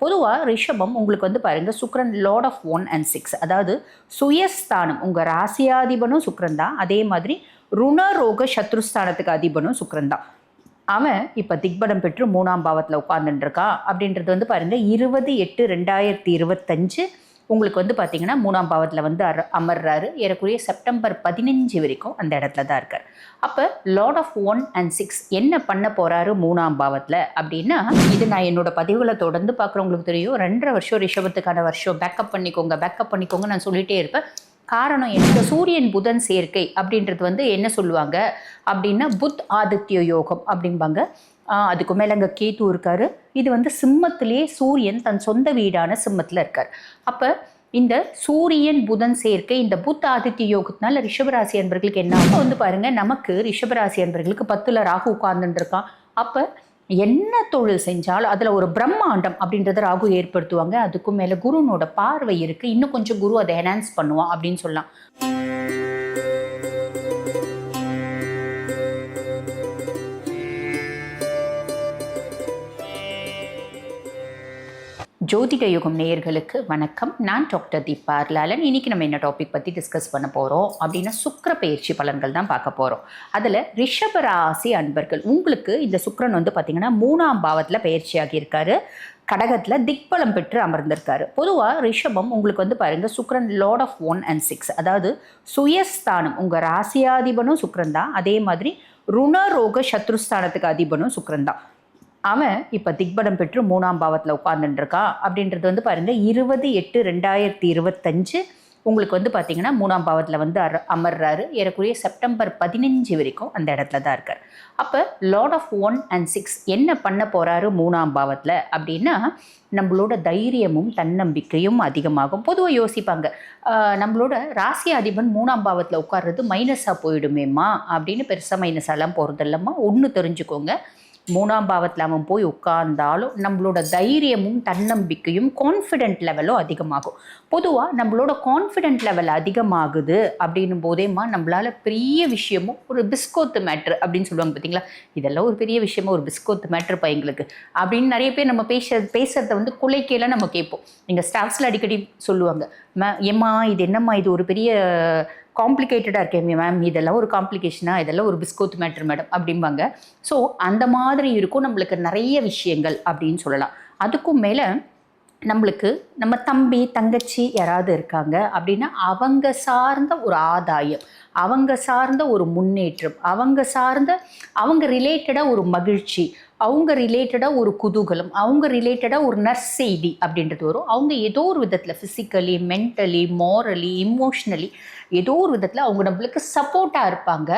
பொதுவாக ரிஷபம் உங்களுக்கு வந்து பாருங்க Sukran lord of one and six அதாவது சுயஸ்தானம் உங்கள் ராசியாதிபனும் சுக்ரன் தான். அதே மாதிரி ருணரோக சத்ருஸ்தானத்துக்கு அதிபனும் சுக்ரன் தான். அவன் இப்போ திக்படம் பெற்று மூணாம் பாவத்தில் உட்கார்ந்துட்டு இருக்கான் அப்படின்றது வந்து பாருங்க இருபது எட்டு ரெண்டாயிரத்தி இருபத்தஞ்சு உங்களுக்கு வந்து பார்த்தீங்கன்னா மூணாம் பாவத்தில் வந்து அர அமர்றாரு. ஏறக்குறைய செப்டம்பர் பதினஞ்சு வரைக்கும் அந்த இடத்துல தான் இருக்கார். அப்போ lord of one and six என்ன பண்ண போகிறாரு மூணாம் பாவத்தில்? அப்படின்னா இது நான் என்னோட பதிவுகளை தொடர்ந்து பார்க்குறவங்களுக்கு தெரியும். ரெண்டரை வருஷம் ரிஷபத்துக்கான வருஷம். பேக்கப் பண்ணிக்கோங்க பேக்கப் பண்ணிக்கோங்க நான் சொல்லிகிட்டே இருப்பேன். காரணம் என்ன? சூரியன் புதன் சேர்க்கை அப்படின்றது வந்து என்ன சொல்லுவாங்க? அப்படின்னா புத் ஆதித்ய யோகம் அப்படிம்பாங்க. அதுக்கு மேலே அங்கே கேத்து இருக்காரு. இது வந்து சிம்மத்திலே சூரியன் தன் சொந்த வீடான சிம்மத்தில் இருக்கார். அப்போ இந்த சூரியன் புதன் சேர்க்கை இந்த புத் ஆதித்ய யோகத்தினால ரிஷபராசி அன்பர்களுக்கு என்ன? வந்து பாருங்க நமக்கு ரிஷபராசி அன்பர்களுக்கு பத்துல ராகு உட்கார்ந்துட்டு இருக்கான். அப்போ என்ன தொழில் செஞ்சாலும் அதில் ஒரு பிரம்மாண்டம் அப்படின்றத ராகு ஏற்படுத்துவாங்க. அதுக்கும் மேலே குருனோட பார்வை இருக்குது இன்னும் கொஞ்சம் குரு அதை என்ஹான்ஸ் பண்ணுவான் அப்படின்னு சொல்லலாம். ஜோதிட யுகம் நேயர்களுக்கு வணக்கம். நான் டாக்டர் தீபா அர்லாலன். இன்னைக்கு நம்ம என்ன டாபிக் பற்றி டிஸ்கஸ் பண்ண போகிறோம் அப்படின்னா சுக்கர பயிற்சி பலன்கள் தான் பார்க்க போகிறோம் அதில் ரிஷபராசி அன்பர்கள் உங்களுக்கு இந்த சுக்கரன் வந்து பார்த்திங்கன்னா மூணாம் பாவத்தில் பயிற்சியாகி இருக்காரு. கடகத்தில் திக்பலம் பெற்று அமர்ந்திருக்காரு. பொதுவாக ரிஷபம் உங்களுக்கு வந்து பாருங்கள் Sukran lord of one and six அதாவது சுயஸ்தானம் உங்கள் ராசியாதிபனும் சுக்ரன் தான். அதே மாதிரி ருணரோக சத்ருஸ்தானத்துக்கு அதிபனும் சுக்ரன் தான். அவன் இப்போ திக்படம் பெற்று மூணாம் பாவத்தில் உட்கார்ந்துட்டு அப்படின்றது வந்து பாருங்க இருபது எட்டு ரெண்டாயிரத்தி இருபத்தஞ்சு உங்களுக்கு வந்து பார்த்தீங்கன்னா மூணாம் பாவத்தில் வந்து அர அமர்றாரு. ஏறக்குறைய செப்டம்பர் பதினஞ்சு வரைக்கும் அந்த இடத்துல தான் இருக்கார். அப்போ lord of one and six என்ன பண்ண போகிறாரு மூணாம் பாவத்தில்? அப்படின்னா நம்மளோட தைரியமும் தன்னம்பிக்கையும் அதிகமாகும். பொதுவாக யோசிப்பாங்க நம்மளோட ராசி அதிபன் மூணாம் பாவத்தில் உட்கார்றது மைனஸாக போயிடுமேம்மா? அப்படின்னு பெருசாக மைனஸாலாம் போகிறது இல்லைம்மா ஒன்று தெரிஞ்சுக்கோங்க. மூணாம் பாவத்தில் அவன் போய் உட்கார்ந்தாலும் நம்மளோட தைரியமும் தன்னம்பிக்கையும் கான்ஃபிடென்ட் லெவலும் அதிகமாகும். பொதுவாக நம்மளோட கான்ஃபிடென்ட் லெவல் அதிகமாகுது அப்படின்னும் போதேம்மா நம்மளால் பெரிய விஷயமும் ஒரு பிஸ்கோத்து மேட்ரு அப்படின்னு சொல்லுவாங்க பார்த்தீங்களா இதெல்லாம் ஒரு பெரிய விஷயமா ஒரு பிஸ்கோத்து மேட்ரு பையங்களுக்கு அப்படின்னு நிறைய பேர் நம்ம பேச பேசுகிறத வந்து குலைக்கையில் நம்ம கேட்போம். எங்கள் ஸ்டாஃப்ஸில் அடிக்கடி சொல்லுவாங்க மே ஏம்மா இது என்னம்மா? இது ஒரு பெரிய காம்ப்ளிகேட்டடாக இருக்கேன் மேம் இதெல்லாம் ஒரு காம்ப்ளிகேஷனாக இதெல்லாம் ஒரு பிஸ்கோத் மேட்ரு மேடம் அப்படிம்பாங்க. ஸோ அந்த மாதிரி இருக்கும் நம்மளுக்கு நிறைய விஷயங்கள் அப்படின்னு சொல்லலாம். அதுக்கும் மேலே நம்மளுக்கு நம்ம தம்பி தங்கச்சி யாராவது இருக்காங்க அப்படின்னா அவங்க சார்ந்த ஒரு ஆதாயம். அவங்க சார்ந்த ஒரு முன்னேற்றம் அவங்க சார்ந்த அவங்க ரிலேட்டடாக ஒரு மகிழ்ச்சி அவங்க ரிலேட்டடாக ஒரு குதூகலம் அவங்க ரிலேட்டடாக ஒரு நற்செய்தி அப்படின்றது வரும். அவங்க ஏதோ ஒரு விதத்தில் ஃபிசிக்கலி மென்டலி மாரலி இமோஷ்னலி ஏதோ ஒரு விதத்தில் அவங்க நம்மளுக்கு சப்போர்ட்டாக இருப்பாங்க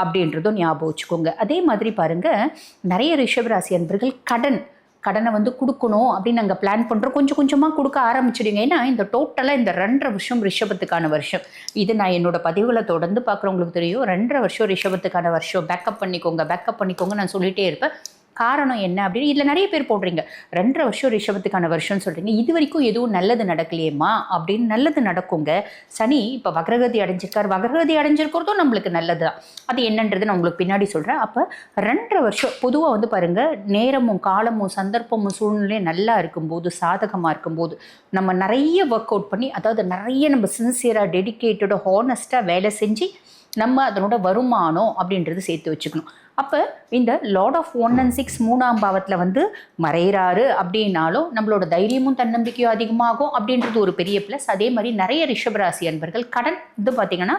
அப்படின்றதும் ஞாபகம் வச்சுக்கோங்க. அதே மாதிரி பாருங்கள் நிறைய ரிஷபராசி அன்பர்கள் கடன் கடனை வந்து கொடுக்கணும் அப்படின்னு நாங்கள் பிளான் பண்ணுறோம் கொஞ்சம் கொஞ்சமாக கொடுக்க ஆரம்பிச்சிடுங்க. ஏன்னா இந்த டோட்டலாக இந்த ரெண்டரை வருஷம் ரிஷபத்துக்கான வருஷம். இது நான் என்னோட பதிவுகளை தொடர்ந்து பார்க்குறவங்களுக்கு தெரியும். ரெண்டரை வருஷம் ரிஷபத்துக்கான வருஷம். பேக்கப் பண்ணிக்கோங்க பேக்கப் பண்ணிக்கோங்க நான் சொல்லிகிட்டே இருப்பேன். காரணம் என்ன அப்படின்னு இதில் நிறைய பேர் போடுறீங்க. ரெண்டரை வருஷம் ரிஷபத்துக்கான வருஷம்னு சொல்கிறீங்க இது வரைக்கும் எதுவும் நல்லது நடக்கலையேம்மா அப்படின்னு நல்லது நடக்குங்க. சனி இப்போ வக்ரகதி அடைஞ்சிருக்கார். வக்ரகதி அடைஞ்சிருக்கிறதும் நம்மளுக்கு நல்லது தான் அது என்னன்றது நான் உங்களுக்கு பின்னாடி சொல்கிறேன் அப்போ ரெண்டரை வருஷம் பொதுவாக வந்து பாருங்கள் நேரமும் காலமும் சந்தர்ப்பமும் சூழ்நிலையும் நல்லா இருக்கும்போது சாதகமாக இருக்கும்போது நம்ம நிறைய ஒர்க் அவுட் பண்ணி அதாவது நிறைய நம்ம சின்சியராக டெடிக்கேட்டடாக ஹானஸ்ட்டாக வேலை செஞ்சு நம்ம அதனோட வருமானம் அப்படின்றது சேர்த்து வச்சுக்கணும். அப்போ இந்த lord of one and six மூணாம் பாவத்தில் வந்து மறையிறாரு அப்படின்னாலும் நம்மளோட தைரியமும் தன்னம்பிக்கையும் அதிகமாகும் அப்படின்றது ஒரு பெரிய ப்ளஸ் அதே மாதிரி நிறைய ரிஷபராசி அன்பர்கள் கடன் இது பார்த்தீங்கன்னா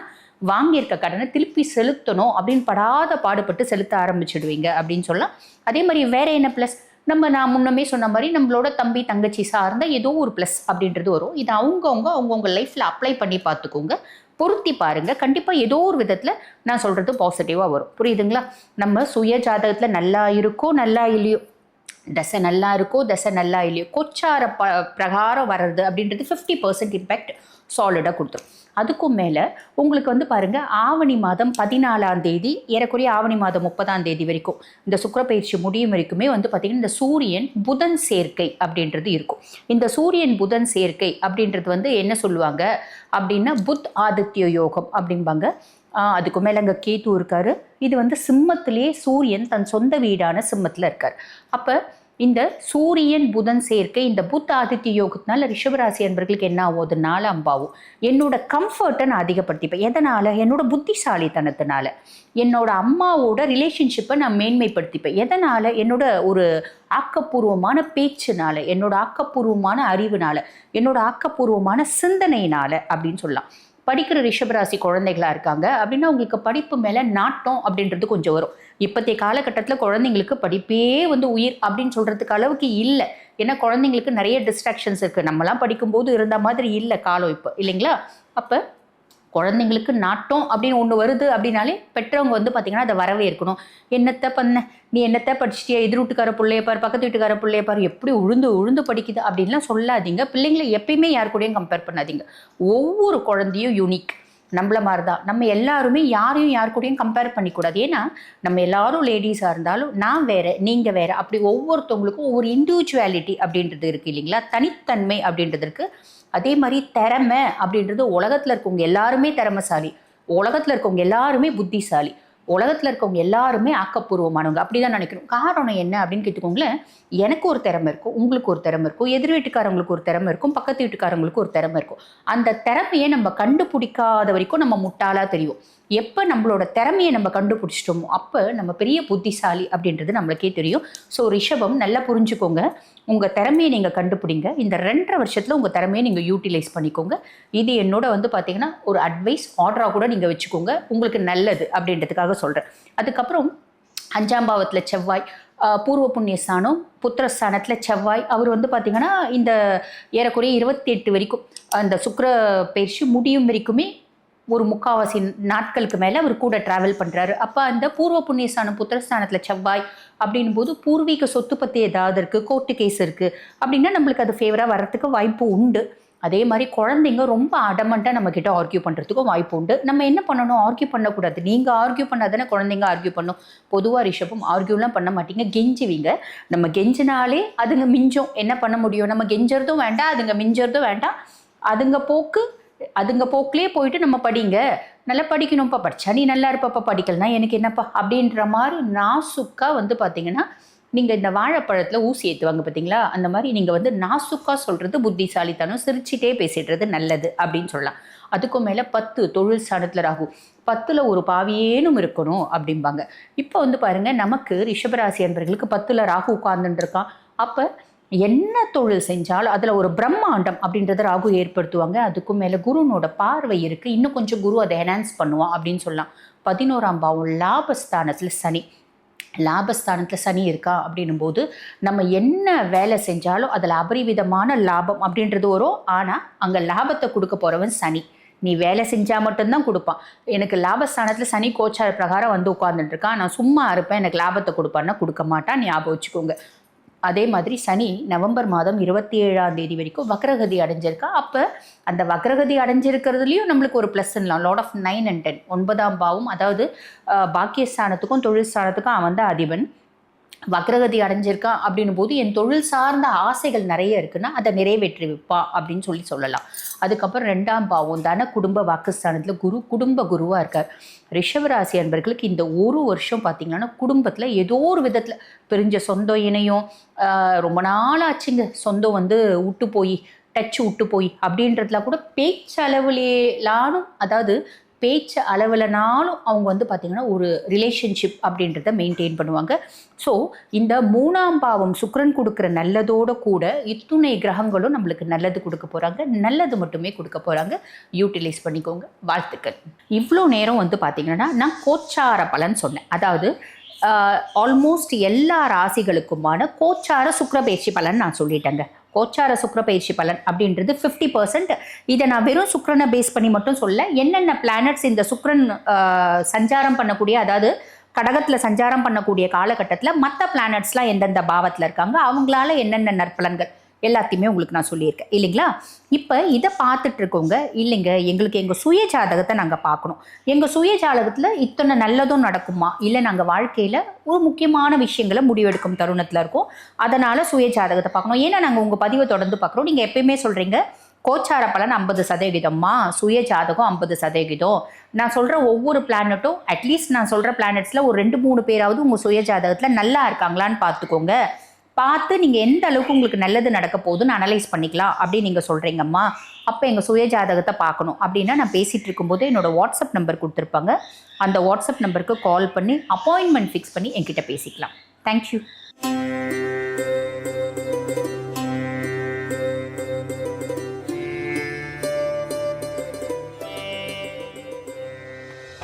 வாங்கியிருக்க கடனை திருப்பி செலுத்தணும் அப்படின்னு படாத பாடுபட்டு செலுத்த ஆரம்பிச்சிடுவீங்க அப்படின்னு சொல்லலாம். அதே மாதிரி வேற என்ன ப்ளஸ் நம்ம நான் முன்னமே சொன்ன மாதிரி நம்மளோட தம்பி தங்கச்சி சார்ந்த ஏதோ ஒரு ப்ளஸ் அப்படின்றது வரும். இது அவங்கவுங்க அவங்கவுங்க லைஃப்பில் அப்ளை பண்ணி பார்த்துக்கோங்க. பொருத்தி பாருங்க. கண்டிப்பாக ஏதோ ஒரு விதத்தில் நான் சொல்கிறது பாசிட்டிவாக வரும். புரியுதுங்களா? நம்ம சுய ஜாதகத்தில் நல்லா இருக்கோ நல்லா இல்லையோ தசை நல்லா இருக்கோ தசை நல்லா இல்லையோ கொச்சார ப பிரகாரம் வர்றது அப்படின்றது ஃபிஃப்டி பர்சன்ட் இம்பேக்ட் சாலிடாக கொடுத்துரும். அதுக்கும் மேலே உங்களுக்கு வந்து பாருங்கள் ஆவணி மாதம் பதினாலாம் தேதி ஏறக்குறைய ஆவணி மாதம் முப்பதாம் தேதி வரைக்கும் இந்த சுக்கரப்பயிற்சி முடியும் வரைக்குமே வந்து பார்த்திங்கன்னா இந்த சூரியன் புதன் சேர்க்கை அப்படின்றது இருக்கும். இந்த சூரியன் புதன் சேர்க்கை அப்படின்றது வந்து என்ன சொல்லுவாங்க? அப்படின்னா புத் ஆதித்ய யோகம் அப்படிம்பாங்க. அதுக்கு மேலே அங்கே கேத்து இருக்காரு. இது வந்து சிம்மத்திலே சூரியன் தன் சொந்த வீடான சிம்மத்தில் இருக்கார். அப்போ இந்த சூரியன் புதன் சேர்க்கை இந்த புத்த ஆதித்ய யோகத்தினால ரிஷபராசி அன்பர்களுக்கு என்ன ஆகும்? நாலு அம்பாவும் என்னோட கம்ஃபர்ட்டை நான் அதிகப்படுத்திப்பேன். எதனால்? என்னோட புத்திசாலித்தனத்தினால. என்னோட அம்மாவோட ரிலேஷன்ஷிப்பை நான் மேன்மைப்படுத்திப்பேன். எதனால்? என்னோட ஒரு ஆக்கப்பூர்வமான பேச்சுனால என்னோட ஆக்கப்பூர்வமான அறிவுனால என்னோட ஆக்கப்பூர்வமான சிந்தனையினால அப்படின்னு சொல்லலாம். படிக்கிற ரிஷபராசி குழந்தைகளாக இருக்காங்க. அப்படின்னா உங்களுக்கு படிப்பு மேலே நாட்டம் அப்படின்றது கொஞ்சம் வரும். இப்போத்தைய காலகட்டத்தில் குழந்தைங்களுக்கு படிப்பே வந்து உயிர் அப்படின்னு சொல்கிறதுக்கு அளவுக்கு இல்லை. ஏன்னா குழந்தைங்களுக்கு நிறைய டிஸ்ட்ராக்ஷன்ஸ் இருக்குது நம்மலாம் படிக்கும்போது இருந்த மாதிரி இல்லை காலம் இப்போ இல்லைங்களா? அப்போ குழந்தைங்களுக்கு நாட்டம் அப்படின்னு ஒன்று வருது அப்படின்னாலே பெற்றவங்க வந்து பார்த்திங்கன்னா அதை வரவே இருக்கணும். என்னத்தை பண்ண? நீ என்னத்தை படிச்சிட்டியா? எதிர் வீட்டுக்கார பிள்ளைய பாரு பக்கத்து வீட்டுக்கார பிள்ளைய பாரு எப்படி உழுந்து உழுந்து படிக்குது அப்படின்லாம் சொல்லாதீங்க. பிள்ளைங்களை எப்பயுமே யார் கூடயும் கம்பேர் பண்ணாதீங்க. ஒவ்வொரு குழந்தையும் யூனிக் நம்மள மாதிரி தான் நம்ம எல்லாருமே யாரையும் யார் கூடயும் கம்பேர் பண்ணிக்கூடாது. ஏன்னா நம்ம எல்லாரும் லேடிஸாக இருந்தாலும் நான் வேறு நீங்கள் வேறு அப்படி ஒவ்வொருத்தவங்களுக்கும் ஒவ்வொரு இண்டிவிஜுவாலிட்டி அப்படின்றது இருக்குது இல்லைங்களா? தனித்தன்மை அப்படின்றது இருக்குது அதே மாதிரி திறமை அப்படின்றது உலகத்தில் இருக்கவங்க எல்லாருமே திறமைசாலி. உலகத்தில் இருக்கவங்க எல்லாருமே புத்திசாலி. உலகத்தில் இருக்கவங்க எல்லாருமே ஆக்கப்பூர்வமானவங்க. அப்படி தான் நினைக்கணும். காரணம் என்ன அப்படின்னு கேட்டுக்கோங்களேன். எனக்கு ஒரு திறமை இருக்கும் உங்களுக்கு ஒரு திறமை இருக்கும் எதிர் வீட்டுக்காரங்களுக்கு ஒரு திறமை இருக்கும் பக்கத்து வீட்டுக்காரங்களுக்கு ஒரு திறமை இருக்கும். அந்த திறமையை நம்ம கண்டுபிடிக்காத வரைக்கும் நம்ம முட்டாளாக தெரியும். எப்போ நம்மளோட திறமையை நம்ம கண்டுபிடிச்சிட்டோமோ அப்போ நம்ம பெரிய புத்திசாலி அப்படின்றது நம்மளுக்கே தெரியும். ஸோ ரிஷபம் நல்லா புரிஞ்சுக்கோங்க. உங்கள் திறமையை நீங்கள் கண்டுபிடிங்க. இந்த ரெண்டரை வருஷத்தில் உங்கள் திறமையை நீங்கள் யூட்டிலைஸ் பண்ணிக்கோங்க. இது என்னோட வந்து பார்த்தீங்கன்னா ஒரு அட்வைஸ் ஆர்டராக கூட நீங்கள் வச்சுக்கோங்க. உங்களுக்கு நல்லது அப்படின்றதுக்காக சொல்கிறேன் அதுக்கப்புறம் அஞ்சாம் பாவத்தில் செவ்வாய் பூர்வ புண்ணிய ஸ்தானம் புத்திரஸ்தானத்தில் செவ்வாய். அவர் வந்து பார்த்திங்கன்னா இந்த ஏறக்குறைய இருபத்தி எட்டு வரைக்கும் அந்த சுக்கர பயிற்சி முடியும் வரைக்குமே ஒரு முக்காவாசி நாட்களுக்கு மேலே அவர் கூட ட்ராவல் பண்ணுறாரு அப்போ அந்த பூர்வ புண்ணியஸ்தானம் புத்திரஸ்தானத்தில் செவ்வாய் அப்படின்னும் போது பூர்வீக சொத்து பற்றி ஏதாவது இருக்குது கோர்ட்டு கேஸ் இருக்குது அப்படின்னா நம்மளுக்கு அது ஃபேவராக வர்றதுக்கு வாய்ப்பு உண்டு. அதே மாதிரி குழந்தைங்க ரொம்ப அடமெண்ட்டாக நம்மக்கிட்ட ஆர்கியூ பண்ணுறதுக்கும் வாய்ப்பு உண்டு. நம்ம என்ன பண்ணணும்? ஆர்கியூ பண்ணக்கூடாது. நீங்கள் ஆர்கியூ பண்ணாதானே குழந்தைங்க ஆர்கியூ பண்ணும். பொதுவாக ரிஷபம் ஆர்கியூலாம் பண்ண மாட்டீங்க. கெஞ்சுவீங்க. நம்ம கெஞ்சினாலே அதுங்க மிஞ்சும். என்ன பண்ண முடியும்? நம்ம கெஞ்சறதும் வேண்டாம். அதுங்க மிஞ்சறதும் வேண்டாம். அதுங்க போக்கு அதுங்க போக்கிலே போயிட்டு நம்ம படிங்க. நல்லா படிக்கணும்ப்பா படிச்சா நீ நல்லா இருப்பப்பா. படிக்கலனா எனக்கு என்னப்பா? அப்படின்ற மாதிரி நாசுக்காக வந்து பார்த்தீங்கன்னா நீங்கள் இந்த வாழைப்பழத்தில் ஊசி ஏற்றுவாங்க பார்த்தீங்களா அந்த மாதிரி நீங்கள் வந்து நாசுக்காக சொல்கிறது புத்திசாலித்தனம் சிரிச்சிட்டே பேசிடுறது நல்லது அப்படின்னு சொல்லலாம். அதுக்கும் மேலே பத்து தொழில் ஸ்தானத்தில் ராகு. பத்தில் ஒரு பாவியேனும் இருக்கணும் அப்படிம்பாங்க. இப்போ வந்து பாருங்கள் நமக்கு ரிஷபராசி அன்பர்களுக்கு பத்தில் ராகு உட்கார்ந்துட்டுருக்கான் அப்போ என்ன தொழில் செஞ்சாலும் அதில் ஒரு பிரம்மாண்டம் அப்படின்றத ராகு ஏற்படுத்துவாங்க. அதுக்கும் மேலே குருனோட பார்வை இருக்குது இன்னும் கொஞ்சம் குரு அதை என்ஹான்ஸ் பண்ணுவான் அப்படின்னு சொல்லலாம். பதினோராம் பாவம் லாபஸ்தானத்தில் சனி. லாபஸ்தானத்தில் சனி இருக்கா அப்படின்னும் போது நம்ம என்ன வேலை செஞ்சாலும் அதில் அபரிவிதமான லாபம் அப்படின்றது வரும். ஆனால் அங்கே லாபத்தை கொடுக்க போகிறவன் சனி. நீ வேலை செஞ்சால் மட்டும்தான் கொடுப்பான். எனக்கு லாபஸ்தானத்தில் சனி கோச்சார பிரகாரம் வந்து உட்கார்ந்துட்டு இருக்கான். நான் சும்மா இருப்பேன். எனக்கு லாபத்தை கொடுப்பான்னா கொடுக்க மாட்டான் ஞாபகம் வச்சுக்கோங்க. அதே மாதிரி சனி நவம்பர் மாதம் இருபத்தி ஏழாம் தேதி வரைக்கும் வக்ரகதி அடைஞ்சிருக்கா. அப்போ அந்த வக்ரகதி அடைஞ்சிருக்கிறதுலையும் நம்மளுக்கு ஒரு plus ப்ளஸ்லாம் lord of nine and ten ஒன்பதாம் பாவம் அதாவது பாக்கியஸ்தானத்துக்கும் தொழில் ஸ்தானத்துக்கும் அவன் தான் அதிபன். வக்ரகதி அடைஞ்சிருக்கான் அப்படின்னும் போது என் தொழில் சார்ந்த ஆசைகள் நிறைய இருக்குன்னா அதை நிறைவேற்றி வைப்பா அப்படின்னு சொல்லி சொல்லலாம். அதுக்கப்புறம் ரெண்டாம் பாவம் தானே குடும்ப வாக்குஸ்தானத்தில் குரு குடும்ப குருவாக இருக்கார். ரிஷவராசி அன்பர்களுக்கு இந்த ஒரு வருஷம் பார்த்தீங்கன்னா குடும்பத்தில் ஏதோ ஒரு விதத்தில் பிரிஞ்ச சொந்தம் இணையும். ரொம்ப நாள் ஆச்சுங்க சொந்தம் வந்து விட்டு போய் டச் விட்டு போய் அப்படின்றதுல கூட பேச்சளவுலேலானும் அதாவது பேச்சு அளவிலனாலும் அவங்க வந்து பார்த்திங்கன்னா ஒரு ரிலேஷன்ஷிப் அப்படின்றத மெயின்டைன் பண்ணுவாங்க. ஸோ இந்த மூணாம் பாவம் சுக்கரன் கொடுக்குற நல்லதோட கூட இத்துணை கிரகங்களும் நம்மளுக்கு நல்லது கொடுக்க போகிறாங்க நல்லது மட்டுமே கொடுக்க போகிறாங்க யூட்டிலைஸ் பண்ணிக்கோங்க. வாழ்த்துக்கள். இவ்வளோ நேரம் வந்து பார்த்திங்கன்னா நான் கோச்சார பலன் சொன்னேன். அதாவது ஆல்மோஸ்ட் எல்லா ராசிகளுக்குமான கோச்சார சுக்கிரபேட்சி பலன் நான் சொல்லிட்டேங்க. கோச்சார சுக்கிரபயிற்சி பலன் அப்படின்றது ஃபிஃப்டி பர்சன்ட் இதை நான் வெறும் சுக்கரனை பேஸ் பண்ணி மட்டும் சொல்ல என்னென்ன பிளானட்ஸ் இந்த சுக்கரன் சஞ்சாரம் பண்ணக்கூடிய அதாவது கடகத்தில் சஞ்சாரம் பண்ணக்கூடிய காலகட்டத்தில் மற்ற பிளானட்ஸ்லாம் எந்தெந்த பாவத்தில் இருக்காங்க அவங்களால என்னென்ன நற்பலன்கள் எல்லாத்தையுமே உங்களுக்கு நான் சொல்லியிருக்கேன். இல்லைங்களா? இப்போ இதை பார்த்துட்டு இருக்கவங்க இல்லைங்க எங்களுக்கு எங்கள் சுய ஜாதகத்தை நாங்கள் பார்க்கணும். எங்கள் சுய ஜாதகத்தில் இத்தனை நல்லதும் நடக்குமா? இல்லை நாங்கள் வாழ்க்கையில் ஒரு முக்கியமான விஷயங்களை முடிவெடுக்கும் தருணத்தில் இருக்கோம். அதனால் சுய ஜாதகத்தை பார்க்கணும். ஏன்னா நாங்கள் உங்கள் பதிவை தொடர்ந்து பார்க்குறோம். நீங்கள் எப்பயுமே சொல்கிறீங்க கோச்சார பலன் ஐம்பது சதவிகிதம்மா சுய ஜாதகம் ஐம்பது சதவிகிதம் நான் சொல்கிற ஒவ்வொரு பிளானட்டும் அட்லீஸ்ட் நான் சொல்கிற பிளானட்ஸில் ஒரு ரெண்டு மூணு பேராவது உங்கள் சுய ஜாதகத்தில் நல்லா இருக்காங்களான்னு பார்த்துக்கோங்க. பார்த்து நீங்கள் எந்த அளவுக்கு உங்களுக்கு நல்லது நடக்க போகுதுன்னு அனலைஸ் பண்ணிக்கலாம் அப்படின்னு நீங்கள் சொல்கிறீங்கம்மா அப்போ எங்கள் சுய ஜாதகத்தை பார்க்கணும். அப்படின்னா நான் பேசிகிட்டு இருக்கும்போது என்னோடய வாட்ஸ்அப் நம்பர் கொடுத்துருப்பாங்க. அந்த வாட்ஸ்அப் நம்பருக்கு கால் பண்ணி அப்பாயின்மெண்ட் ஃபிக்ஸ் பண்ணி என்கிட்ட பேசிக்கலாம். தேங்க்யூ